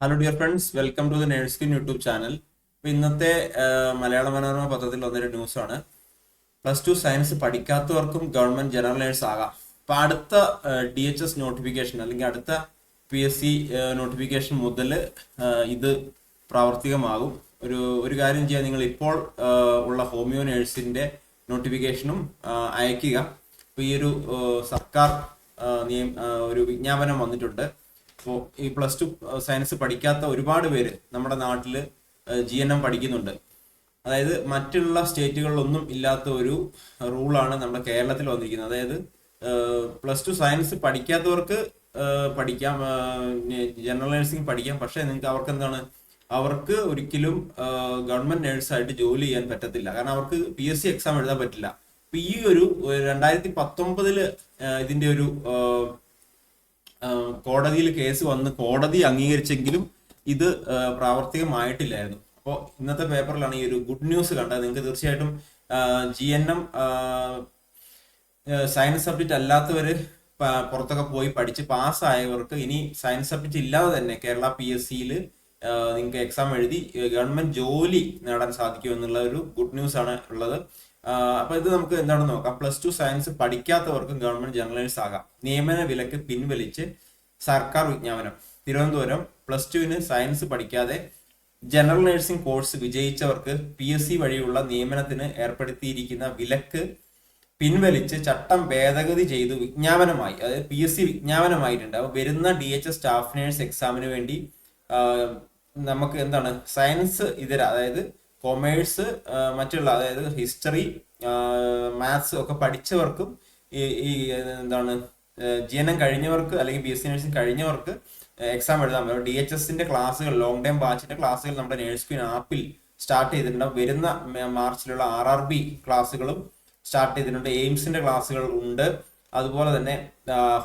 Hello dear friends welcome to the Nurskin YouTube channel ഇപ്പൊ ഇന്നത്തെ മലയാള മനോരമ പത്രത്തിൽ വന്നൊരു ന്യൂസാണ് പ്ലസ് ടു സയൻസ് പഠിക്കാത്തവർക്കും ഗവൺമെന്റ് ജനറൽ നേഴ്സ് ആകാം. അപ്പൊ അടുത്ത ഡി എച്ച് എസ് നോട്ടിഫിക്കേഷൻ അല്ലെങ്കിൽ അടുത്ത പി എസ് സി നോട്ടിഫിക്കേഷൻ മുതൽ ഇത് പ്രാവർത്തികമാകും. ഒരു ഒരു കാര്യം ചെയ്യാൻ നിങ്ങൾ ഇപ്പോൾ ഉള്ള ഹോമിയോ നേഴ്സിന്റെ നോട്ടിഫിക്കേഷനും അയക്കുക അപ്പോൾ ഈ ഒരു സർക്കാർ നിയമ ഒരു വിജ്ഞാപനം വന്നിട്ടുണ്ട്. അപ്പോൾ ഈ പ്ലസ് ടു സയൻസ് പഠിക്കാത്ത ഒരുപാട് പേര് നമ്മുടെ നാട്ടിൽ ജി എൻ എം പഠിക്കുന്നുണ്ട്. അതായത് മറ്റുള്ള സ്റ്റേറ്റുകളിലൊന്നും ഇല്ലാത്ത ഒരു റൂളാണ് നമ്മുടെ കേരളത്തിൽ വന്നിരിക്കുന്നത്. അതായത് പ്ലസ് ടു സയൻസ് പഠിക്കാത്തവർക്ക് പഠിക്കാം ജനറൽ നഴ്സിംഗ് പഠിക്കാം. പക്ഷേ നിങ്ങൾക്ക് അവർക്ക് എന്താണ്? അവർക്ക് ഒരിക്കലും ഗവൺമെന്റ് നേഴ്സായിട്ട് ജോലി ചെയ്യാൻ പറ്റത്തില്ല. കാരണം അവർക്ക് പി എസ് സി എക്സാം എഴുതാൻ പറ്റില്ല. ഈ ഒരു രണ്ടായിരത്തി പത്തൊമ്പതിൽ ഇതിന്റെ ഒരു കോടതിയിൽ കേസ് വന്ന് കോടതി അംഗീകരിച്ചെങ്കിലും ഇത് പ്രാവർത്തികമായിട്ടില്ലായിരുന്നു. അപ്പോൾ ഇന്നത്തെ പേപ്പറിലാണ് ഈ ഒരു ഗുഡ് ന്യൂസ് കണ്ടത്. നിങ്ങൾക്ക് തീർച്ചയായിട്ടും G N M science subject അല്ലാത്തവർ പുറത്തൊക്കെ പോയി പഠിച്ച് പാസ്സായവർക്ക് ഇനി സയൻസ് സബ്ജക്റ്റ് ഇല്ലാതെ തന്നെ കേരള പി എസ് സിയിൽ നിങ്ങൾക്ക് എക്സാം എഴുതി ഗവൺമെന്റ് ജോലി നേടാൻ സാധിക്കും എന്നുള്ള ഒരു ഗുഡ് ന്യൂസ് ആണ് ഉള്ളത്. അപ്പൊ ഇത് നമുക്ക് എന്താണ് നോക്കാം? പ്ലസ് ടു സയൻസ് പഠിക്കാത്തവർക്കും ഗവൺമെന്റ് ജേർണലിസ്റ്റ് ആകാം. നിയമന വിലക്ക് പിൻവലിച്ച് സർക്കാർ വിജ്ഞാപനം. തിരുവനന്തപുരം പ്ലസ് ടുവിന് സയൻസ് പഠിക്കാതെ ജനറൽ നഴ്സിംഗ് കോഴ്സ് വിജയിച്ചവർക്ക് പി എസ് സി വഴിയുള്ള നിയമനത്തിന് ഏർപ്പെടുത്തിയിരിക്കുന്ന വിലക്ക് പിൻവലിച്ച് ചട്ടം ഭേദഗതി ചെയ്തു വിജ്ഞാപനമായി. അതായത് പി എസ് സി വിജ്ഞാപനമായിട്ടുണ്ട്. വരുന്ന ഡി എച്ച് സ്റ്റാഫ് നേഴ്സ് എക്സാമിന് വേണ്ടി നമുക്ക് എന്താണ്? സയൻസ് ഇതര അതായത് കൊമേഴ്സ് മറ്റുള്ള അതായത് ഹിസ്റ്ററി മാത്സ് ഒക്കെ പഠിച്ചവർക്കും ഈ ഈ എന്താണ് എം കഴിഞ്ഞവർക്ക് അല്ലെങ്കിൽ ബി എസ് സി നഴ്സിംഗ് കഴിഞ്ഞവർക്ക് എക്സാം എഴുതാൻ പറ്റും. ഡി എച്ച് എസിന്റെ ക്ലാസ്സുകൾ ലോങ് ടൈം ബാച്ചിന്റെ ക്ലാസ്സുകൾ നമ്മുടെ നേഴ്സ് ക്വീൻ ആപ്പിൽ സ്റ്റാർട്ട് ചെയ്തിട്ടുണ്ട്. വരുന്ന മാർച്ചിലുള്ള ആർ ആർ ബി ക്ലാസ്സുകളും സ്റ്റാർട്ട് ചെയ്തിട്ടുണ്ട്. എയിംസിന്റെ ക്ലാസ്സുകൾ ഉണ്ട്. അതുപോലെ തന്നെ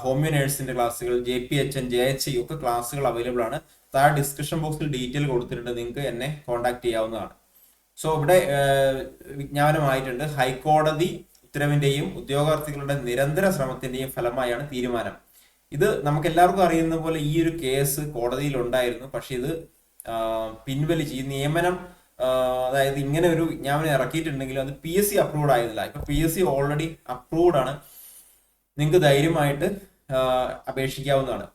ഹോമിയോ നേഴ്സിന്റെ ക്ലാസ്സുകൾ J P H N J H ഒക്കെ ക്ലാസ്സുകൾ അവൈലബിൾ ആണ്. താഴെ ഡിസ്ക്രിപ്ഷൻ ബോക്സിൽ ഡീറ്റെയിൽ കൊടുത്തിട്ടുണ്ട്. നിങ്ങൾക്ക് എന്നെ കോൺടാക്ട് ചെയ്യാവുന്നതാണ്. സോ ഇവിടെ വിജ്ഞാപനമായിട്ടുണ്ട് ഹൈക്കോടതി ഉത്തരവിന്റെയും ഉദ്യോഗാർത്ഥികളുടെ നിരന്തര ശ്രമത്തിന്റെയും ഫലമായാണ് തീരുമാനം. ഇത് നമുക്ക് എല്ലാവർക്കും അറിയുന്ന പോലെ ഈ ഒരു കേസ് കോടതിയിൽ ഉണ്ടായിരുന്നു പക്ഷെ ഇത് പിൻവലിച്ച് ഈ നിയമനം അതായത് ഇങ്ങനെ ഒരു വിജ്ഞാപനം ഇറക്കിയിട്ടുണ്ടെങ്കിലും അത് പി എസ് സി അപ്രൂവ്ഡ് ആയിരുന്നില്ല ഇപ്പൊ P S C already approved ആണ്. നിങ്ങൾക്ക് ധൈര്യമായിട്ട് അപേക്ഷിക്കാവുന്നതാണ്.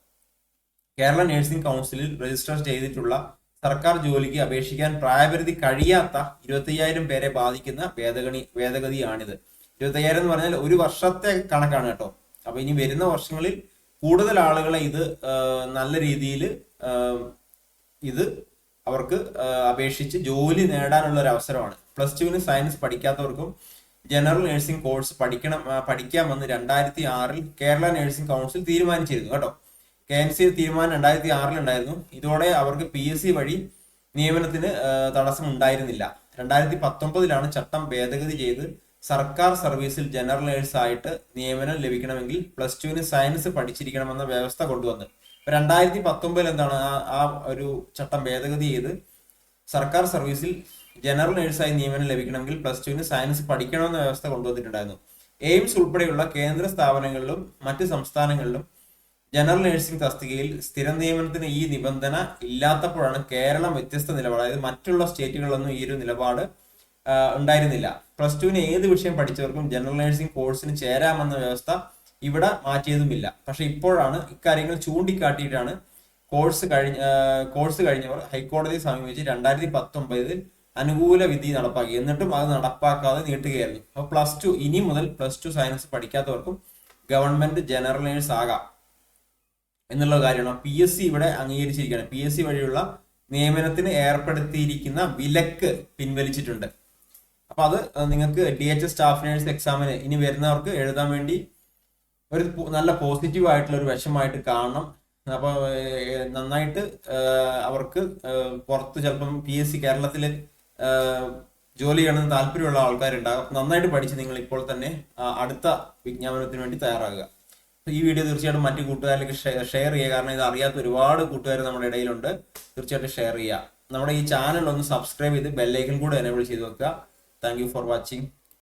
കേരള നഴ്സിംഗ് കൗൺസിലിൽ രജിസ്റ്റർ ചെയ്തിട്ടുള്ള സർക്കാർ ജോലിക്ക് അപേക്ഷിക്കാൻ പ്രായപരിധി കഴിയാത്ത ഇരുപത്തയ്യായിരം പേരെ ബാധിക്കുന്ന ഭേദഗണി ഭേദഗതിയാണിത്. ഇരുപത്തയ്യായിരം എന്ന് പറഞ്ഞാൽ ഒരു വർഷത്തെ കണക്കാണ് കേട്ടോ. അപ്പൊ ഇനി വരുന്ന വർഷങ്ങളിൽ കൂടുതൽ ആളുകളെ ഇത് നല്ല രീതിയിൽ ഇത് അവർക്ക് അപേക്ഷിച്ച് ജോലി നേടാനുള്ള ഒരു അവസരമാണ്. പ്ലസ് ടുവിന് സയൻസ് പഠിക്കാത്തവർക്കും ജനറൽ നഴ്സിംഗ് കോഴ്സ് പഠിക്കണം പഠിക്കാമെന്ന് രണ്ടായിരത്തി ആറിൽ കേരള നഴ്സിംഗ് കൗൺസിൽ തീരുമാനിച്ചിരുന്നു കേട്ടോ. കെ എൻ സി തീരുമാനം രണ്ടായിരത്തി ആറിലുണ്ടായിരുന്നു ഇതോടെ അവർക്ക് പി എസ് സി വഴി നിയമനത്തിന് തടസ്സം ഉണ്ടായിരുന്നില്ല. രണ്ടായിരത്തി പത്തൊമ്പതിലാണ് ചട്ടം ഭേദഗതി ചെയ്ത് സർക്കാർ സർവീസിൽ ജനറൽ നേഴ്സ് ആയിട്ട് നിയമനം ലഭിക്കണമെങ്കിൽ പ്ലസ് ടുവിന് സയൻസ് പഠിച്ചിരിക്കണമെന്ന വ്യവസ്ഥ കൊണ്ടുവന്നത് ഇപ്പൊ രണ്ടായിരത്തി പത്തൊമ്പതിൽ എന്താണ് ആ ഒരു ചട്ടം ഭേദഗതി ചെയ്ത് സർക്കാർ സർവീസിൽ ജനറൽ നേഴ്സായി നിയമനം ലഭിക്കണമെങ്കിൽ പ്ലസ് ടുവിന് സയൻസ് പഠിക്കണമെന്ന വ്യവസ്ഥ കൊണ്ടുവന്നിട്ടുണ്ടായിരുന്നു. എയിംസ് ഉൾപ്പെടെയുള്ള കേന്ദ്ര സ്ഥാപനങ്ങളിലും മറ്റ് സംസ്ഥാനങ്ങളിലും ജനറൽ നഴ്സിംഗ് തസ്തികയിൽ സ്ഥിര നിയമനത്തിന് ഈ നിബന്ധന ഇല്ലാത്തപ്പോഴാണ് കേരളം വ്യത്യസ്ത നിലപാട്. അതായത് മറ്റുള്ള സ്റ്റേറ്റുകളിലൊന്നും ഈ ഒരു നിലപാട് ഉണ്ടായിരുന്നില്ല. പ്ലസ് ടുവിന് ഏത് വിഷയം പഠിച്ചവർക്കും ജനറൽ നഴ്സിംഗ് കോഴ്സിന് ചേരാമെന്ന വ്യവസ്ഥ ഇവിടെ മാറ്റിയതുമില്ല. പക്ഷെ ഇപ്പോഴാണ് ഇക്കാര്യങ്ങൾ ചൂണ്ടിക്കാട്ടിയിട്ടാണ് കോഴ്സ് കഴിഞ്ഞ കോഴ്സ് കഴിഞ്ഞവർ ഹൈക്കോടതിയെ സമീപിച്ച് രണ്ടായിരത്തി പത്തൊമ്പതിൽ അനുകൂല വിധി നടപ്പാക്കി. എന്നിട്ടും അത് നടപ്പാക്കാതെ നീട്ടുകയായിരുന്നു. അപ്പൊ പ്ലസ് ടു ഇനി മുതൽ പ്ലസ് ടു സയൻസ് പഠിക്കാത്തവർക്കും ഗവൺമെന്റ് ജനറൽ നേഴ്സ് ആകാം. എന്നുള്ള കാര്യമാണ്. പി എസ് സി ഇവിടെ അംഗീകരിച്ചിരിക്കുകയാണ്. പി എസ് സി വഴിയുള്ള നിയമനത്തിന് ഏർപ്പെടുത്തിയിരിക്കുന്ന വിലക്ക് പിൻവലിച്ചിട്ടുണ്ട്. അപ്പൊ അത് നിങ്ങൾക്ക് D H S staff nurse എക്സാമിന് ഇനി വരുന്നവർക്ക് എഴുതാൻ വേണ്ടി ഒരു നല്ല പോസിറ്റീവ് ആയിട്ടുള്ള ഒരു വശമായിട്ട് കാണണം. അപ്പൊ നന്നായിട്ട് അവർക്ക് പുറത്ത് ചിലപ്പം പി എസ് സി കേരളത്തിൽ ഏഹ്, ജോലി ചെയ്യണമെന്ന് താല്പര്യമുള്ള ആൾക്കാരുണ്ടാകും. നന്നായിട്ട് പഠിച്ച് നിങ്ങൾ ഇപ്പോൾ തന്നെ അടുത്ത വിജ്ഞാപനത്തിന് വേണ്ടി തയ്യാറാകുക. ഈ വീഡിയോ തീർച്ചയായിട്ടും മറ്റു കൂട്ടുകാരിലേക്ക് ഷെയർ ചെയ്യുക. കാരണം ഇത് അറിയാത്ത ഒരുപാട് കൂട്ടുകാർ നമ്മുടെ ഇടയിലുണ്ട്. തീർച്ചയായിട്ടും ഷെയർ ചെയ്യുക. നമ്മുടെ ഈ ചാനൽ ഒന്ന് സബ്സ്ക്രൈബ് ചെയ്ത് ബെല്ലൈക്കൻ കൂടെ എനേബിൾ ചെയ്ത് വെക്കുക. Thank for watching